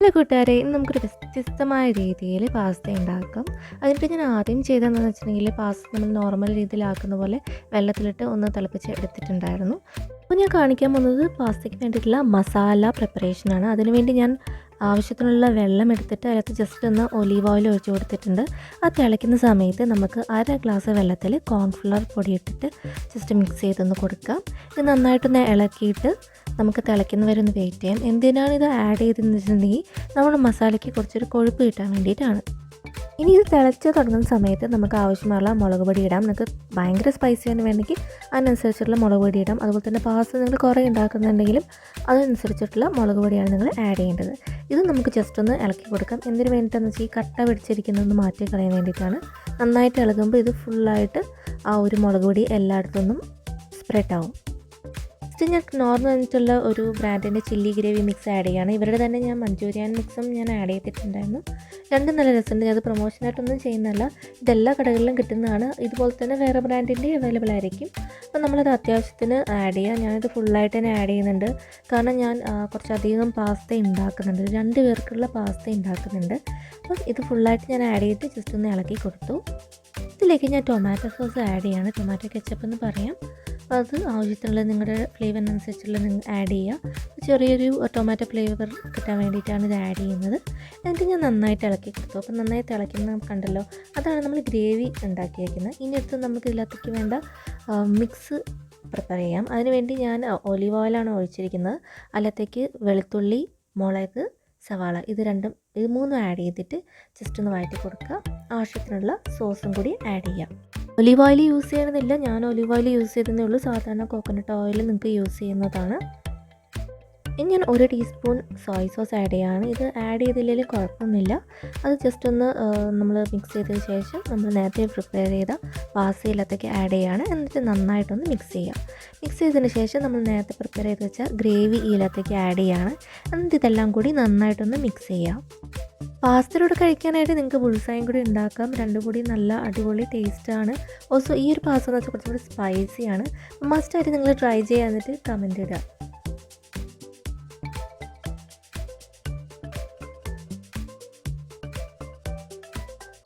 Hello കൂട്ടുകാരെ ഇന്ന് നമുക്കൊരു വ്യത്യസ്തമായ രീതിയിൽ പാസ്ത ഉണ്ടാക്കാം. അതിനിട്ട് ഞാൻ ആദ്യം ചെയ്തതെന്ന് വെച്ചിട്ടുണ്ടെങ്കിൽ പാസ്ത നമ്മൾ നോർമൽ രീതിയിലാക്കുന്ന പോലെ വെള്ളത്തിലിട്ട് ഒന്ന് തിളപ്പിച്ച് എടുത്തിട്ടുണ്ടായിരുന്നു. അപ്പോൾ ഞാൻ കാണിക്കാൻ പോകുന്നത് പാസ്തയ്ക്ക് വേണ്ടിയിട്ടുള്ള മസാല പ്രിപ്പറേഷനാണ് അതിനുവേണ്ടി ഞാൻ ആവശ്യത്തിനുള്ള വെള്ളം എടുത്തിട്ട് അതിനകത്ത് ജസ്റ്റ് ഒന്ന് ഒലീവ് ഓയിൽ ഒഴിച്ചു കൊടുത്തിട്ടുണ്ട്. അത് തിളയ്ക്കുന്ന സമയത്ത് നമുക്ക് അര ഗ്ലാസ് വെള്ളത്തിൽ കോൺഫ്ലവർ പൊടി ഇട്ടിട്ട് ജസ്റ്റ് മിക്സ് ചെയ്തൊന്ന് കൊടുക്കാം. ഇത് നന്നായിട്ടൊന്ന് ഇളക്കിയിട്ട് നമുക്ക് തിളയ്ക്കുന്നവരെ ഒന്ന് വെയിറ്റ് ചെയ്യാം. എന്തിനാണ് ഇത് ആഡ് ചെയ്തതെന്ന് വെച്ചിട്ടുണ്ടെങ്കിൽ നമ്മുടെ മസാലയ്ക്ക് കുറച്ചൊരു കൊഴുപ്പ് കിട്ടാൻ വേണ്ടിയിട്ടാണ്. ഇനി ഇത് തിളച്ച് തുടങ്ങുന്ന സമയത്ത് നമുക്ക് ആവശ്യമുള്ള മുളക് പൊടി ഇടാം. നിങ്ങൾക്ക് ഭയങ്കര സ്പൈസി ആണ് വേണമെങ്കിൽ അതിനനുസരിച്ചിട്ടുള്ള മുളക് പൊടി ഇടാം. അതുപോലെ തന്നെ പാസ് നിങ്ങൾ കുറേ ഉണ്ടാക്കുന്നുണ്ടെങ്കിലും അതിനനുസരിച്ചിട്ടുള്ള മുളക് പൊടിയാണ് നിങ്ങൾ ആഡ് ചെയ്യേണ്ടത്. ഇത് നമുക്ക് ജസ്റ്റ് ഒന്ന് ഇളക്കി കൊടുക്കാം. എന്തിനു വേണ്ടിയിട്ടെന്ന് വെച്ചാൽ ഈ കട്ട പിടിച്ചിരിക്കുന്നത് മാറ്റി കളയാൻ വേണ്ടിയിട്ടാണ്. നന്നായിട്ട് ഇളകുമ്പോൾ ഇത് ഫുള്ളായിട്ട് ആ ഒരു മുളക് പൊടി എല്ലായിടത്തുനിന്നും സ്പ്രെഡ് ആവും. ഫസ്റ്റ് ഞാൻ നോർമൽ എന്നിട്ടുള്ള ഒരു ബ്രാൻഡിന്റെ ചില്ലി ഗ്രേവി മിക്സ് ആഡ് ചെയ്യുകയാണ് ഇവരുടെ തന്നെ ഞാൻ മഞ്ചൂരിയൻ മിക്സും ഞാൻ ആഡ് ചെയ്തിട്ടുണ്ടായിരുന്നു. രണ്ടും നല്ല രസമുണ്ട്. അത് പ്രൊമോഷനായിട്ടൊന്നും ചെയ്യുന്നതല്ല. ഇതെല്ലാ കടകളിലും കിട്ടുന്നതാണ്. ഇതുപോലെ തന്നെ വേറെ ബ്രാൻഡിന്റെ അവൈലബിൾ ആയിരിക്കും. അപ്പോൾ നമ്മളത് അത്യാവശ്യത്തിന് ആഡ് ചെയ്യുക ഞാനിത് ഫുള്ളായിട്ട് തന്നെ ആഡ് ചെയ്യുന്നുണ്ട്. കാരണം ഞാൻ കുറച്ചധികം പാസ്ത ഉണ്ടാക്കുന്നുണ്ട്. രണ്ട് പേർക്കുള്ള പാസ്ത ഉണ്ടാക്കുന്നുണ്ട്. അപ്പം ഇത് ഫുള്ളായിട്ട് ഞാൻ ആഡ് ചെയ്തിട്ട് ജസ്റ്റ് ഒന്ന് ഇളക്കി കൊടുത്തു. ഇതിലേക്ക് ഞാൻ ടൊമാറ്റോ സോസ് ആഡ് ചെയ്യാണ്. ടൊമാറ്റോ കെച്ചപ്പ് എന്ന് പറയാം. അപ്പോൾ അത് ആവശ്യത്തിനുള്ള നിങ്ങളുടെ ഫ്ലേവറിനനുസരിച്ചുള്ള നിങ്ങൾ ആഡ് ചെയ്യുക. ചെറിയൊരു ടൊമാറ്റോ ഫ്ലേവർ കിട്ടാൻ വേണ്ടിയിട്ടാണ് ഇത് ആഡ് ചെയ്യുന്നത്. എന്നിട്ട് ഞാൻ നന്നായിട്ട് ഇളക്കി കൊടുത്തു. അപ്പോൾ നന്നായി നമുക്ക് കണ്ടല്ലോ. അതാണ് നമ്മൾ ഗ്രേവി ഉണ്ടാക്കി വയ്ക്കുന്നത് ഇനി അടുത്ത് നമുക്ക് ഇതിനകത്തേക്ക് വേണ്ട മിക്സ് പ്രിപ്പയർ ചെയ്യാം. അതിനുവേണ്ടി ഞാൻ ഒലിവ് ഓയിലാണ് ഒഴിച്ചിരിക്കുന്നത്. അതിലത്തേക്ക് വെളുത്തുള്ളി മുളക് സവാള ഇത് രണ്ടും ഇത് മൂന്നും ആഡ് ചെയ്തിട്ട് ജസ്റ്റ് ഒന്ന് വഴറ്റി കൊടുക്കുക. ആവശ്യത്തിനുള്ള സോസും കൂടി ആഡ് ചെയ്യാം. ഒലിവ് ഓയിൽ യൂസ് ചെയ്യണമെന്നില്ല ഞാൻ ഒലിവ് ഓയിൽ യൂസ് ചെയ്തതേ ഉള്ളൂ. സാധാരണ കോക്കനട്ട് ഓയിൽ നിങ്ങൾക്ക് യൂസ് ചെയ്യുന്നതാണ്. ഇനി ഞാൻ ഒരു ടീസ്പൂൺ സോയ് സോസ് ആഡ് ചെയ്യാണ്. ഇത് ആഡ് ചെയ്തില്ലെങ്കിൽ കുഴപ്പമൊന്നുമില്ല. അത് ജസ്റ്റ് ഒന്ന് നമ്മൾ മിക്സ് ചെയ്തതിന് ശേഷം നമ്മൾ നേരത്തെ പ്രിപ്പയർ ചെയ്ത പാസയിലത്തേക്ക് ആഡ് ചെയ്യാണ്. എന്നിട്ട് നന്നായിട്ടൊന്ന് മിക്സ് ചെയ്യാം. മിക്സ് ചെയ്തതിന് ശേഷം നമ്മൾ നേരത്തെ പ്രിപ്പയർ ചെയ്ത് വെച്ച ഗ്രേവി ഈലത്തേക്ക് ആഡ് ചെയ്യാണ്. എന്നിട്ട് ഇതെല്ലാം കൂടി നന്നായിട്ടൊന്ന് മിക്സ് ചെയ്യാം. പാസ്തയോട് കഴിക്കാനായിട്ട് നിങ്ങൾക്ക് ബുൾസായും കൂടി ഉണ്ടാക്കാം. രണ്ടും കൂടി നല്ല അടിപൊളി ടേസ്റ്റാണ് ഓൾസോ ഈ ഒരു പാസ്ത എന്ന് വെച്ചാൽ കുറച്ചും കൂടി സ്പൈസിയാണ് മസ്റ്റായിട്ട് നിങ്ങൾ ട്രൈ ചെയ്യാൻ എന്നിട്ട് കമന്റ് ഇടുക.